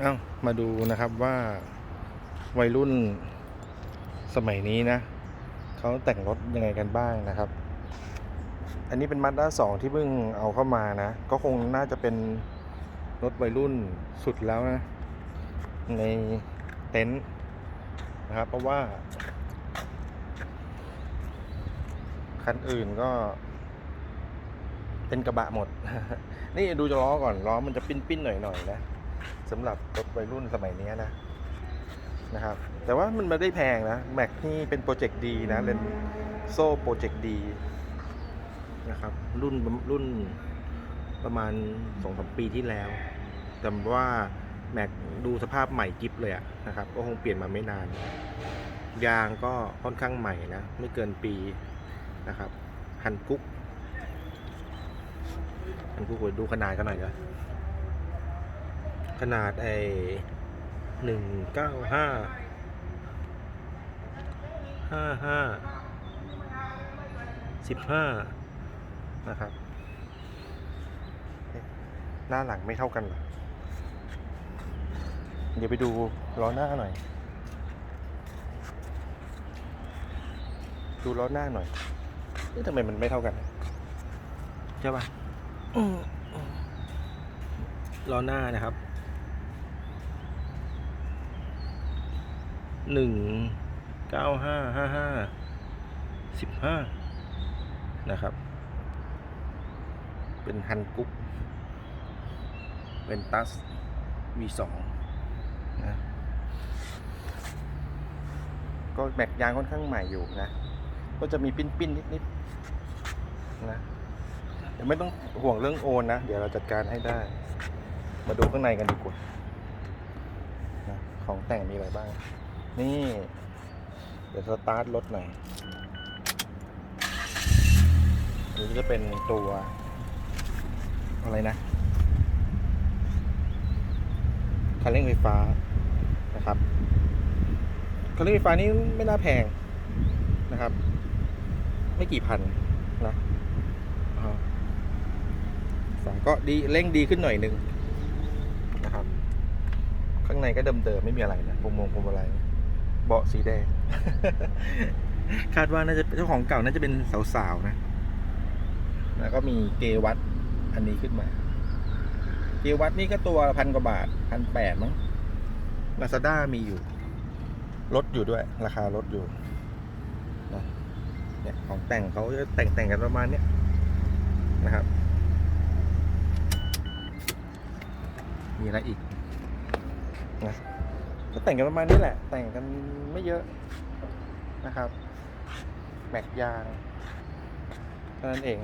เอ้ามาดูนะครับว่าวัยรุ่นสมัยนี้นะเขาแต่งรถยังไงกันบ้างนะครับ อันนี้เป็นมั d ด้าสองที่เพิ่งเอาเข้ามานะ ก็คงน่าจะเป็นรถวัยรุ่นสุดแล้วนะ ในเต็นท์นะครับ เพราะว่า คันอื่นก็ เป็นกระบะหมด นี่ดูจะล้อก่อนล้อมันจะปิ้นๆหน่อยๆนะ สำหรับรถวัยรุ่นสมัยนี้นะนะครับแต่ว่ามันไม่ได้แพงนะแม็กนี่เป็นโปรเจกต์ดีนะเลนโซ่โปรเจกต์ดีนะครับรุ่นรุ่นประมาณสองสมปีที่แล้ว แต่ว่าแม็กดูสภาพใหม่กิฟเลยอะนะครับก็คงเปลี่ยนมาไม่นาน ยางก็ค่อนข้างใหม่นะ ไม่เกินปีนะครับฮันกุ๊กฮันกุ๊กดูขนาดกันหน่อยเลย นาดไอหนึ่งเก้าห้าห้าห้าสิบห้านะครับ หน้าหลังไม่เท่ากันหรอ เดี๋ยวไปดูล้อหน้าหน่อย ดูล้อหน้าหน่อยเอ๊ะทำไมมันไม่เท่ากัน ใช่ป่ะล้อหน้านะครับ หนึ่งเก้าห้าห้าห้าสิบห้านะครับ เป็นฮันกุ๊กเป็นตัส V2 นะก็แม็กยางค่อนข้างใหม่อยู่นะ ก็จะมีปิ้นปิ้นนิดนิดนะเดี๋ยวไม่ต้องห่วงเรื่องโอนนะ เดี๋ยวเราจัดการให้ได้ มาดูข้างในกันดีกว่านะของแต่งมีอะไรบ้าง นี่ เดี๋ยวสตาร์ทรถหน่อยนนี้จะเป็นตัว อะไรนะคันเร่งไฟฟ้านะครับคันเร่งไฟฟ้านี่ไม่น่าแพงนะครับ ไม่กี่พันนะอ่าสองก็ดีเร่งดีขึ้นหน่อยหนึ่งนะครับ ข้างในก็เดิมๆไม่มีอะไรนะพวงมงพวงมาลัย เบาะสีแดง คาดว่าน่าจะเจ้าของเก่าน่าจะเป็นสาวๆนะ แล้วก็มีเกวัตอันนี้ขึ้นมา เกวัตนี่ก็ตัวพันกว่าบาทพันแปดมั้งลาซาด้ามีอยู่ ลดอยู่ด้วย ราคาลดอยู่นะเนี่ยของแต่งเขาจะแต่งแต่งกันประมาณเนี้ยนะครับ มีอะไรอีกนะ ก็แต่งกันประมาณนี้แหละ แต่งกันไม่เยอะนะครับ แม็กยางเท่านั้นเอง